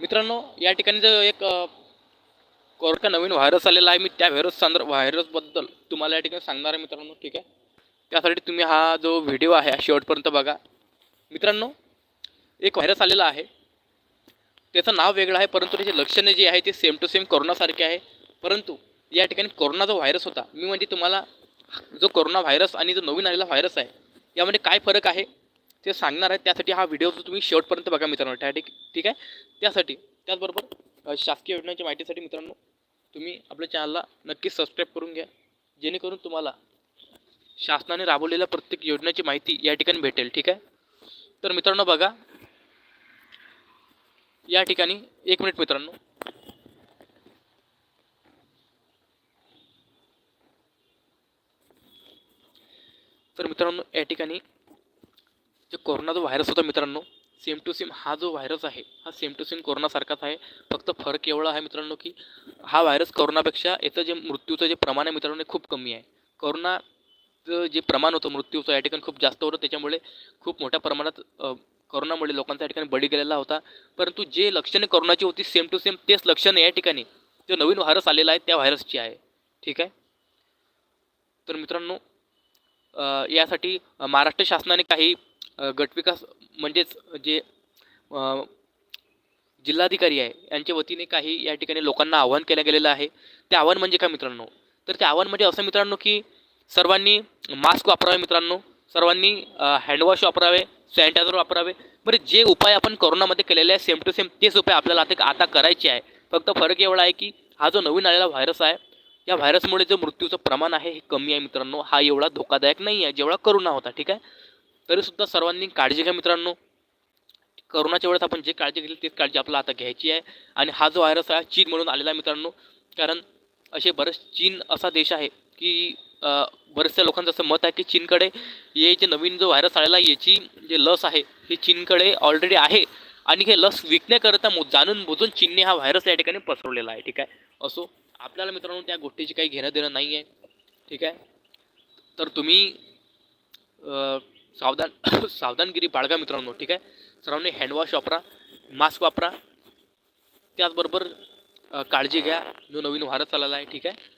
मित्रांनो या ठिकाणी जो एक कोरोना नवीन व्हायरस आलेला आहे मी त्या व्हायरस संदर्भ व्हायरसबद्दल तुम्हाला या ठिकाणी सांगणार आहे मित्रांनो ठीक आहे? त्यासाठी तुम्ही हा जो व्हिडिओ आहे शेवटपर्यंत बघा. मित्रांनो एक व्हायरस आलेला आहे. त्याचं नाव वेगळं आहे परंतु त्याची लक्षणे जी आहे ती सेम टू सेम कोरोनासारखी आहे. परंतु या ठिकाणी कोरोना जो व्हायरस होता मी म्हणजे तुम्हाला जो कोरोना व्हायरस आणि जो नवीन आलेला व्हायरस आहे यामध्ये काय फरक आहे? ते सांगणार आहे त्यासाठी हा व्हिडिओ तुम्ही शेवटपर्यंत बघा मित्रांनो. त्या ठीक ठीक आहे? त्यासाठी त्याचबरोबर शासकीय योजनांच्या माहितीसाठी मित्रांनो तुम्ही आपल्या चॅनलला नक्कीच सबस्क्राईब करून घ्या. जेणेकरून तुम्हाला शासनाने राबवलेल्या प्रत्येक योजनेची माहिती या ठिकाणी भेटेल ठीक आहे? तर मित्रांनो बघा. या ठिकाणी एक मिनिट मित्रांनो. तर मित्रांनो या ठिकाणी जे कोरोना जो व्हायरस होता मित्रांनो सेम टू सेम हा जो व्हायरस आहे हा सेम टू सेम कोरोनासारखाच आहे. फक्त फरक एवढा आहे मित्रांनो की हा व्हायरस कोरोनापेक्षा याचं जे मृत्यूचं जे प्रमाण आहे मित्रांनो हे खूप कमी आहे. कोरोनाचं जे प्रमाण होतं मृत्यूचं या ठिकाणी खूप जास्त होतं त्याच्यामुळे खूप मोठ्या प्रमाणात कोरोनामुळे लोकांचा या ठिकाणी बळी गेलेला होता. परंतु जे लक्षणे कोरोनाची होती सेम टू सेम तेच लक्षणे या ठिकाणी जो नवीन व्हायरस आलेला आहे त्या व्हायरसची आहे. ठीक आहे? तर मित्रांनो यासाठी महाराष्ट्र शासनाने काही गटविकास म्हणजेच जे जिल्हाधिकारी आहे यांच्या वतीने काही या ठिकाणी लोकांना आव्हान केलं गेलेलं आहे. ते आव्हान म्हणजे काय मित्रांनो? तर ते आव्हान म्हणजे असं मित्रांनो की सर्वांनी मास्क वापरावे मित्रांनो. सर्वांनी हँडवॉश वापरावे सॅनिटायझर वापरावे. बरं जे उपाय आपण कोरोनामध्ये केलेले आहे सेम टू सेम तेच उपाय आपल्याला आता आता करायचे आहे. फक्त फरक एवढा आहे की हा जो नवीन आलेला व्हायरस आहे या व्हायरसमुळे जो मृत्यूचं प्रमाण आहे हे कमी आहे मित्रांनो. हा एवढा धोकादायक नाही आहे जेवढा करोना होता ठीक आहे? तरीसुद्धा सर्वांनी काळजी घ्या मित्रांनो. करोनाच्या वेळेस आपण जे काळजी घेतली तीच काळजी आपल्याला आता घ्यायची आहे. आणि हा जो व्हायरस आहे चीन म्हणून आलेला आहे मित्रांनो. कारण असे बरेच चीन असा देश आहे की बऱ्याचशा लोकांचं असं मत आहे की चीनकडे हे जे नवीन जो व्हायरस आलेला आहे याची जे लस आहे ही चीनकडे ऑलरेडी आहे. आणि हे लस विकण्याकरता मो जाणून बुजून चीनने हा व्हायरस या ठिकाणी पसरवलेला आहे ठीक आहे? असो आपल्याला मित्रांनो त्या गोष्टीची काही घेणं देणं नाही आहे ठीक आहे? तर तुम्ही सावधान सावधानगिरी बाळगा मित्रांनो ठीक आहे? सर्वांनी हँडवॉश वापरा मास्क वापरा. त्याचबरोबर काळजी घ्या. जो नवीन व्हायरस आलेला आहे ठीक आहे?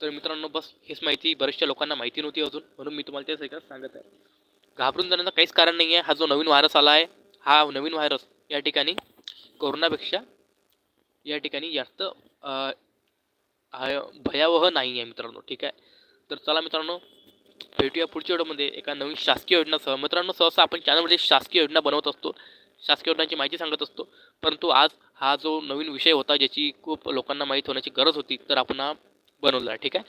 तर मित्रांनो बस हेच माहिती बऱ्याचशा लोकांना माहिती नव्हती अजून म्हणून मी तुम्हाला तेच एकच सांगत आहे. घाबरून जाण्याचं काहीच कारण नाही आहे हा जो नवीन व्हायरस आला आहे हा नवीन व्हायरस या ठिकाणी कोरोनापेक्षा या ठिकाणी जास्त भयावह नाही आहे मित्रांनो ठीक आहे? तर चला मित्रांनो भेटूया पुढच्या व्हिडिओमध्ये. एका नवीन शासकीय योजनासह. मित्रांनो सहसा आपण चॅनलमध्ये शासकीय योजना बनवत असतो. शासकीय योजनांची माहिती सांगत असतो. परंतु आज हा जो नवीन विषय होता ज्याची खूप लोकांना माहीत होण्याची गरज होती तर आपण हा बनवला ठीक आहे?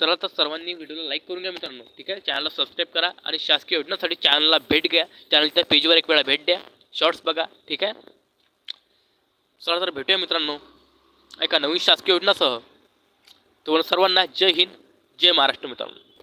तर आता सर्वांनी व्हिडिओला लाईक करून घ्या मित्रांनो ठीक आहे? चॅनलला सबस्क्राईब करा आणि शासकीय योजनासाठी चॅनलला भेट घ्या. चॅनलच्या पेजवर एक वेळा भेट द्या. शॉर्ट्स बघा ठीक आहे? चला तर भेटूया मित्रांनो एका नवीन शासकीय योजनासह. तुम्हाला सर्वांना जय हिंद जय महाराष्ट्र मित्रांनो.